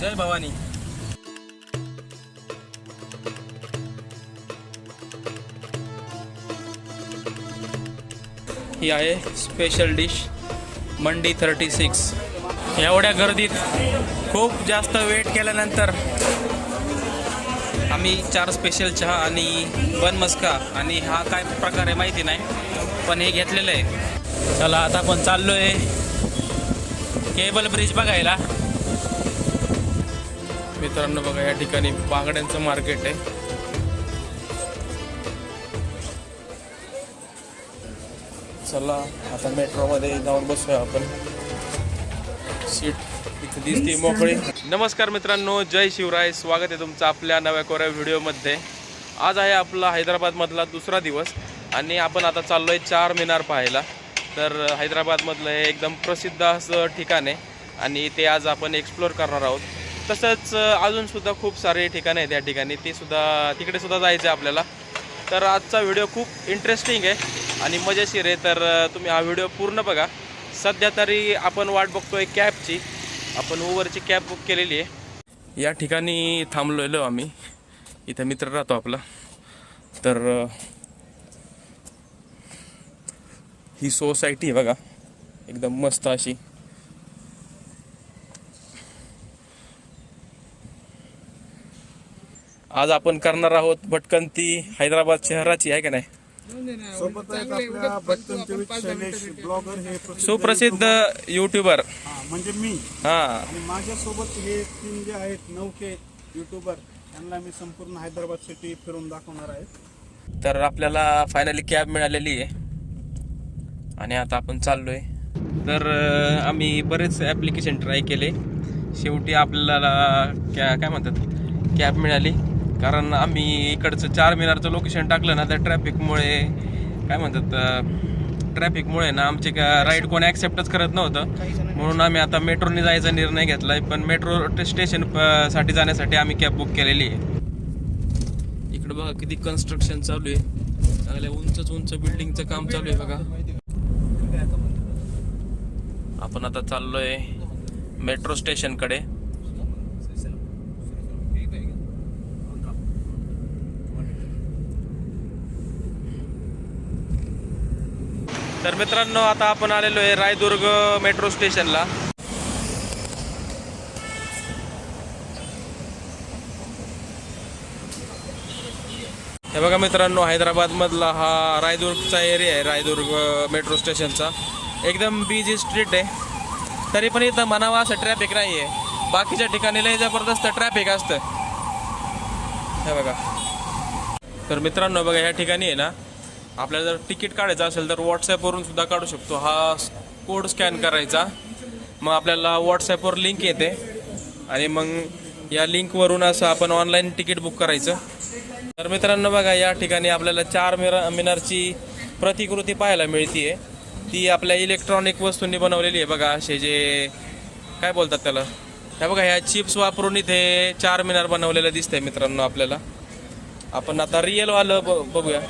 जय भवानी. ही आहे special dish Mandi thirty six एवढ्या गर्दीत खूप जास्त वेट केल्यानंतर आम्ही चार स्पेशल चहा आणि वन मस्का आणि हा काय प्रकार आहे माहिती नाही पण हे घेतलेलं आहे. चला आता आपण चाललोय केबल ब्रिज बघायला. मित्रांनो बघा या ठिकाणी बांगड्यांचं मार्केट आहे. चला आता मेट्रोमध्ये जाऊन बसूया आपण. सीट इथे दिसते मोकळी. नमस्कार मित्रांनो जय शिवराय. स्वागत आहे तुमचं आपल्या नव्या कोऱ्या व्हिडिओमध्ये. आज आहे आपला हैदराबादमधला दुसरा दिवस आणि आपण आता चाललो आहे चार मिनार पाहायला. तर हैदराबादमधलं हे एकदम प्रसिद्ध असं ठिकाण आहे आणि ते आज आपण एक्सप्लोअर करणार आहोत. तसंच अजून सुद्धा खूप सारे ठिकाणं आहेत या ठिकाणी. ते सुद्धा तिकडे सुद्धा जायचं आहे आपल्याला. तर आजचा व्हिडिओ खूप इंटरेस्टिंग आहे आणि मजेशीर आहे. तर तुम्ही हा व्हिडिओ पूर्ण बघा. सध्या तरी आपण वाट बघतोय कॅबची. आपण ओव्हरची कॅब बुक केलेली आहे. या ठिकाणी थांबलेलो आम्ही. इथं मित्र राहतो आपला. तर ही सोसायटी आहे बघा. एकदम मस्त अशी. आज आपण करणार आहोत भटकंती हैदराबाद शहराची आहे का नाही? सोबत सुप्रसिद्ध युट्यूबर. म्हणजे मी. हा. आणि माझ्यासोबत हे तीन जे आहेत नौके युट्यूबर त्यांना मी संपूर्ण हैदराबाद सिटी फिरून दाखवणार आहे. तर आपल्याला फायनली कॅब मिळालेली आहे. आणि आता आपण चाललोय. तर आम्ही बरेच ॲप्लिकेशन ट्राय केले. शेवटी आपल्याला क्या काय म्हणतात? कॅब मिळाली. कारण आम्ही इकडचं चार मिनारचं लोकेशन टाकलं ना त्या ट्रॅफिकमुळे काय म्हणतात ट्रॅफिकमुळे ना आमचे का राईड कोणी ॲक्सेप्टच करत नव्हतं. म्हणून आम्ही आता मेट्रोने जायचा निर्णय घेतला आहे पण मेट्रो स्टेशनसाठी जाण्यासाठी आम्ही कॅब बुक केलेली आहे. इकडे बघा किती कन्स्ट्रक्शन चालू आहे. चांगल्या उंचच उंच बिल्डिंगचं काम चालू आहे बघा. आपण आता चाललोय मेट्रो स्टेशनकडे तर मित्रांनो आता आपण आलेलो आहे रायदुर्ग मेट्रो स्टेशनला. हे बघा मित्रांनो हैदराबादमधला हा रायदुर्गचा एरिया आहे रायदुर्ग मेट्रो स्टेशनचा. एकदम बिझी स्ट्रीट आहे. तरी पण इथं म्हणावा असं ट्रॅफिक नाही आहे बाकीच्या ठिकाणी लय जबरदस्त ट्रॅफिक असतं. हे बघा. तर मित्रांनो बघा ह्या ठिकाणी आहे ना आपल्याला जर तिकीट काढायचं असेल तर व्हॉट्सॲपवरून सुद्धा काढू शकतो. हा कोड स्कॅन करायचा. मग आपल्याला व्हॉट्सॲपवर लिंक येते. आणि मग या लिंकवरून असं आपण ऑनलाईन तिकीट बुक करायचं. तर मित्रांनो बघा या ठिकाणी आपल्याला चार मिरा मिनारची प्रतिकृती पाहायला मिळते ती आपल्या इलेक्ट्रॉनिक वस्तूंनी बनवलेली आहे. बघा असे जे काय बोलतात त्याला? हे बघा ह्या चिप्स वापरून इथे चार मिनार बनवलेलं दिसतंय मित्रांनो आपल्याला. आपण आता रिअलवालं ब बघूया.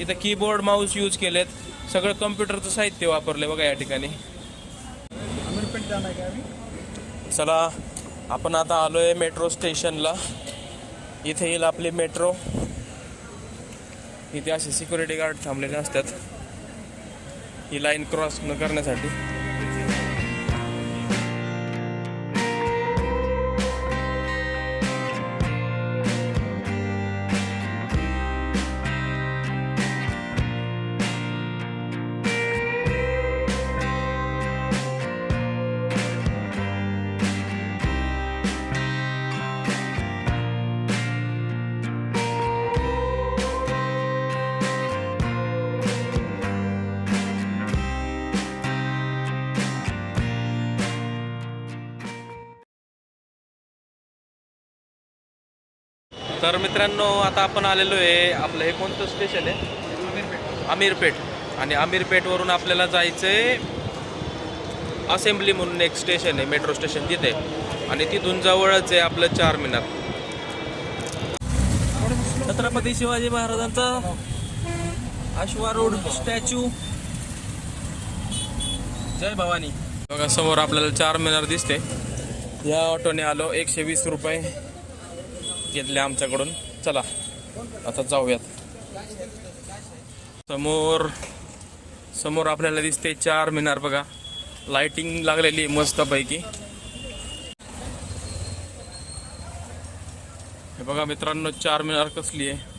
इथं कीबोर्ड माऊस यूज केलेत. सगळं कम्प्युटरचं साहित्य वापरले बघा या ठिकाणी. चला आपण आता आलोय मेट्रो स्टेशनला इथे येईल आपली मेट्रो इथे असे सिक्युरिटी गार्ड थांबलेले असतात. ही लाईन क्रॉस न करण्यासाठी. तर मित्रांनो आता आपण आलेलो आहे आपलं हे कोणतं स्टेशन आहे? अमीरपेठ. आणि अमीरपेठवरून आपल्याला जायचं आहे असेंब्ली म्हणून एक स्टेशन आहे मेट्रो स्टेशन तिथे. आणि तिथून जवळच आहे आपलं चार मिनार छत्रपती शिवाजी महाराजांचा अश्वारूढ स्टॅच्यू जय भवानी. बघा समोर आपल्याला चार मिनार दिसते. या ऑटोने आलो एकशे वीस रुपये. घेतले आमच्याकडून. चला आता जाऊयात. समोर समोर आपल्याला दिसते चार मिनार बघा. लाइटिंग लागलेली मस्तपैकी. हे बघा मित्रांनो चार मिनार कसली आहे.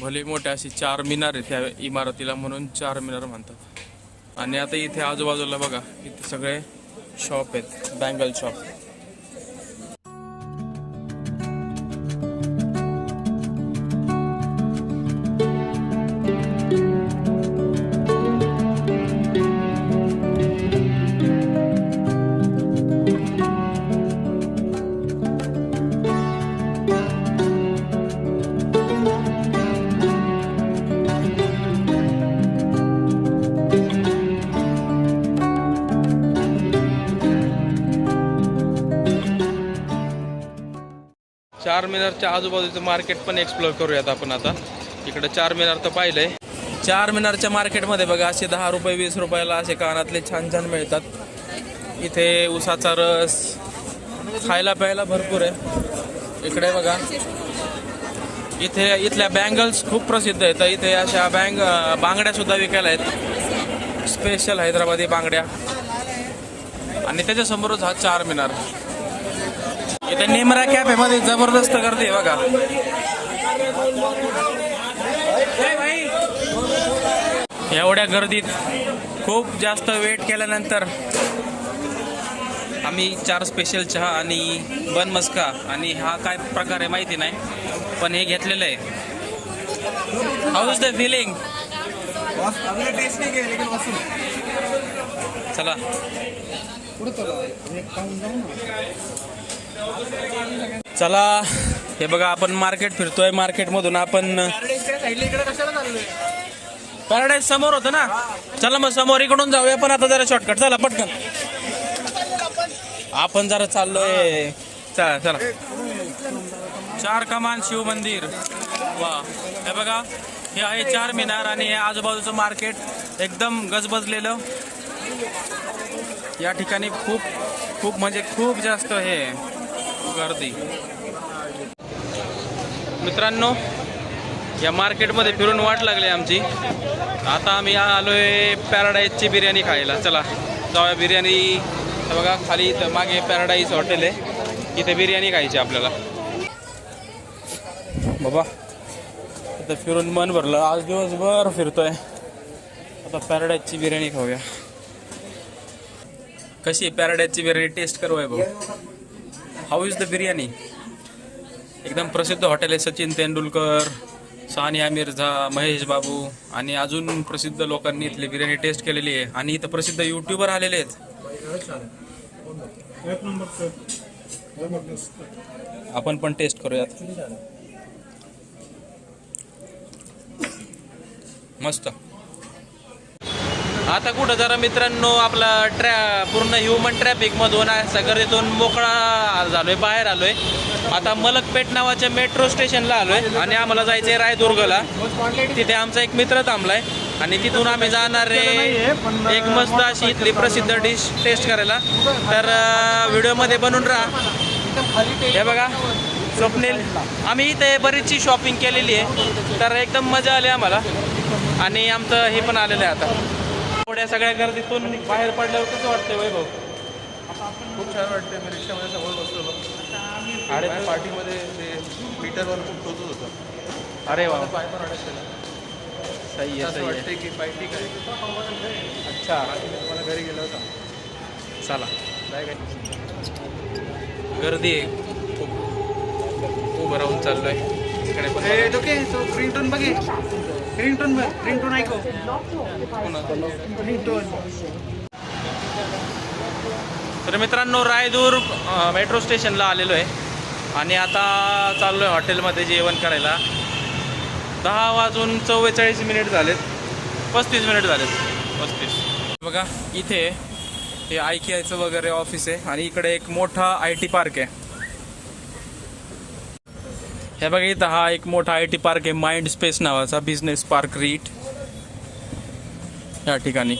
भले मोठे अशी चार मिनार आहेत त्या इमारतीला म्हणून चार मिनार म्हणतात. आणि आता इथे आजूबाजूला बघा इथे सगळे शॉप आहेत बँगल शॉप चार मिनारच्या आजूबाजूचं मार्केट पण एक्सप्लोर करूयात आपण आता. इकडे चार मिनार तर पाहिलंय. चार मिनारच्या मार्केटमध्ये बघा असे दहा रुपये वीस रुपयाला असे कानातले छान छान मिळतात. इथे उसाचा रस खायला प्यायला भरपूर आहे. इकडे बघा. इथे इथल्या बँगल्स खूप प्रसिद्ध आहेत. तर इथे अशा बँग बांगड्यासुद्धा विकायला आहेत. स्पेशल हैदराबादी बांगड्या. आणि त्याच्यासमोरच हा चार मिनार इथे नेमरा कॅफे मध्ये जबरदस्त गर्दी आहे बघा. एवढ्या गर्दीत खूप जास्त वेट केल्यानंतर आम्ही चार स्पेशल चहा आणि बन मस्का आणि हा काय प्रकार आहे माहिती नाही पण हे घेतलेलं आहे. हाऊ इज द फिलिंग चला. चला हे बघा आपण मार्केट फिरतोय. मार्केटमधून आपण पॅराडाईज समोर होतं ना? चला मग समोर इकडून जाऊया पण आता जरा शॉर्टकट चला पटकन. आपण जरा चाललोय. चला चला. चार कमान शिव मंदिर. वा. हे बघा हे आहे चार मिनार आणि हे आजूबाजूचं मार्केट एकदम गजबजलेलं. या ठिकाणी खूप खूप म्हणजे खूप जास्त हे. गर्दी. मित्रांनो या मार्केटमध्ये फिरून वाट लागली आमची. आता आम्ही आलोय पॅराडाईजची बिर्याणी खायला. चला जाऊया बिर्याणी. बघा खाली इथं मागे पॅराडाईज हॉटेल आहे. इथे बिर्याणी खायची आपल्याला. बाबा इथं फिरून मन भरलं. आज दिवसभर फिरतोय. आता पॅराडाईजची बिर्याणी खाऊया. कशी पॅराडाईजची बिर्याणी? टेस्ट करू आहे भाऊ. हाऊ इज द बिर्याणी एकदम प्रसिद्ध हॉटेल आहे सचिन तेंडुलकर सानिया मिर्झा महेश बाबू आणि अजून प्रसिद्ध लोकांनी इथली बिर्याणी टेस्ट केलेली आहे. आणि इथं प्रसिद्ध युट्यूबर आलेले आहेत. आपण पण टेस्ट करूयात. मस्त. आता कुठं जरा मित्रांनो आपला ट्रॅ पूर्ण ह्युमन ट्रॅफिकमधून सगळीतून मोकळा झालोय बाहेर आलोय. आता मलकपेठ नावाच्या मेट्रो स्टेशनला आलोय आणि आम्हाला जायचंय रायदुर्गला. तिथे आमचा एक मित्र थांबलाय आणि तिथून आम्ही जाणार आहे एक मस्त अशी इथली प्रसिद्ध डिश टेस्ट करायला. तर व्हिडिओमध्ये बनून राहा. हे बघा स्वप्नील. आम्ही इथे बरीचशी शॉपिंग केलेली आहे. तर एकदम मजा आली आम्हाला. आणि आमचं हे पण आलेलं आहे आता. एवढ्या सगळ्या गर्दीतून बाहेर पडल्यावर कसं वाटतंय वैभव? खूप छान वाटते मी रिक्षामध्ये समोर बसलेलो. अरे पार्टीमध्ये ते मीटरवर खूप टोचत होतं. अरे वा. पाय पण सही आहे आहे. वाटते की पार्टी काय अच्छा. बाकी मी तुम्हाला घरी गेलो होता. चला. काय काय गर्दी आहे. खूप उभं राहून चाललोय. इकडे पण बघा. ओके सो रिंगटोन बघे. रिंगटोन रिंगटोन ऐको. रिंगटोन तर मित्रांनो रायदूर मेट्रो स्टेशनला आलेलो आहे. आणि आता चाललो आहे हॉटेलमध्ये जेवण करायला. दहा वाजून चव्वेचाळीस मिनिट झालेत. पस्तीस मिनिट झालेत. पस्तीस. बघा इथे हे आय के आयचं वगैरे ऑफिस आहे. आणि इकडे एक मोठा आय टी पार्क आहे. हे बघा इथं हा एक मोठा आय टी पार्क आहे माइंड स्पेस नावाचा बिझनेस पार्क रीट. या ठिकाणी.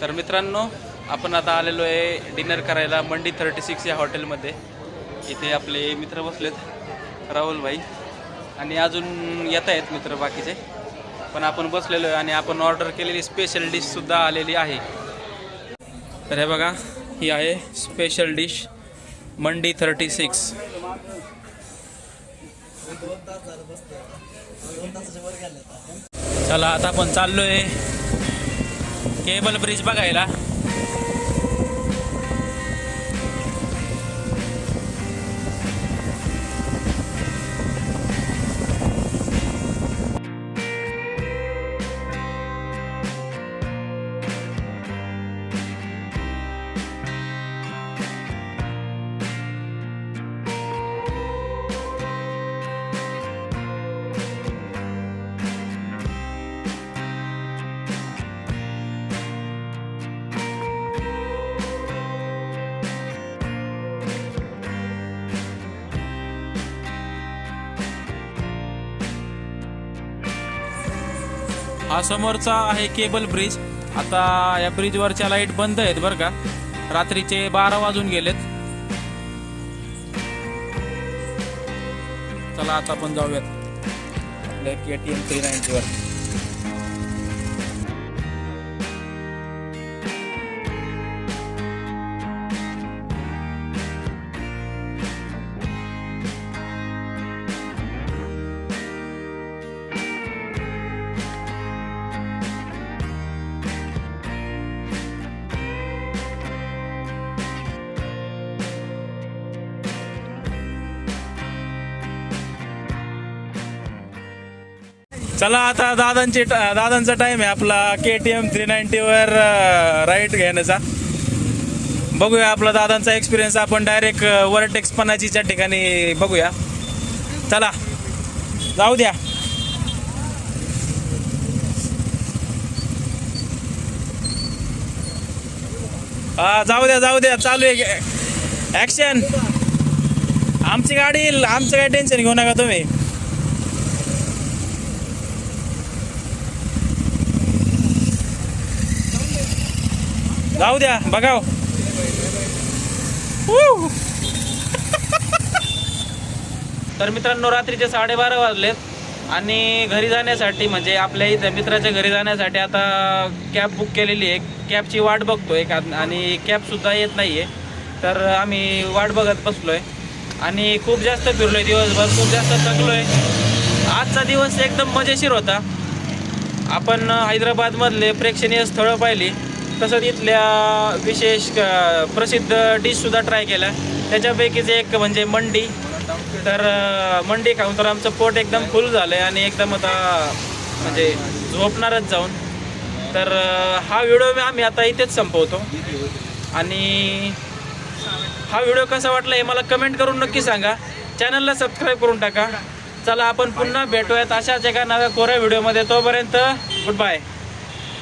तर मित्रांनो आपण आता आलेलो आहे डिनर करायला मंडी थर्टी सिक्स या हॉटेलमध्ये. इथे आपले मित्र बसलेत राहुल भाई. आणि अजून येत आहेत मित्र बाकीचे. पण आपण बसलेलो आहे आणि आपण ऑर्डर केलेली स्पेशल डिशसुद्धा आलेली आहे. तर हे बघा ही आहे special dish Mandi thirty six चला आता आपण चाललोय केबल ब्रिज बघायला. हा समोरचा आहे केबल ब्रिज. आता या ब्रिजवरच्या लाइट बंद आहेत बरं का. रात्रीचे बारा वाजून गेलेत. चला आता आपण जाऊयात. ब्लॅक एटीएम एम थ्री नाईन्टीवर चला आता दादांची दादांचा टाइम आहे आपला. के टी एम थ्री नाईन्टीवर राईट घेण्याचा. बघूया आपला दादांचा एक्सपिरियन्स आपण डायरेक्ट वरटेक्स पणाजीच्या ठिकाणी बघूया. चला जाऊ द्या. हा जाऊ द्या जाऊ द्या. चालू आहे. ॲक्शन आमची गाडी येईल आमचं काय टेन्शन घेऊ नका तुम्ही. जाऊ द्या बघाव. तर मित्रांनो रात्रीचे साडेबारा वाजलेत आणि घरी जाण्यासाठी म्हणजे आपल्या इथं मित्राच्या घरी जाण्यासाठी आता कॅब बुक केलेली आहे. कॅबची वाट बघतोय का आणि कॅबसुद्धा येत नाही आहे तर आम्ही वाट बघत बसलो आहे आणि खूप जास्त फिरलो आहे दिवसभर खूप जास्त थकलो आहे आजचा दिवस एकदम मजेशीर होता. आपण हैदराबादमधले प्रेक्षणीय स्थळं पाहिली. तसंच इथल्या विशेष प्रसिद्ध डिशसुद्धा ट्राय केल्या. त्याच्यापैकीच एक म्हणजे मंडी. तर मंडी खाऊन तर आमचं पोट एकदम फुल झालं आहे आणि एकदम आता म्हणजे झोपणारच जाऊन. तर हा व्हिडिओ मी आम्ही आता इथेच संपवतो. आणि हा व्हिडिओ कसा वाटला हे मला कमेंट करून नक्की सांगा. चॅनलला सबस्क्राईब करून टाका. चला आपण पुन्हा भेटूयात अशाच एका नव्या कोऱ्या व्हिडिओमध्ये तोपर्यंत गुड बाय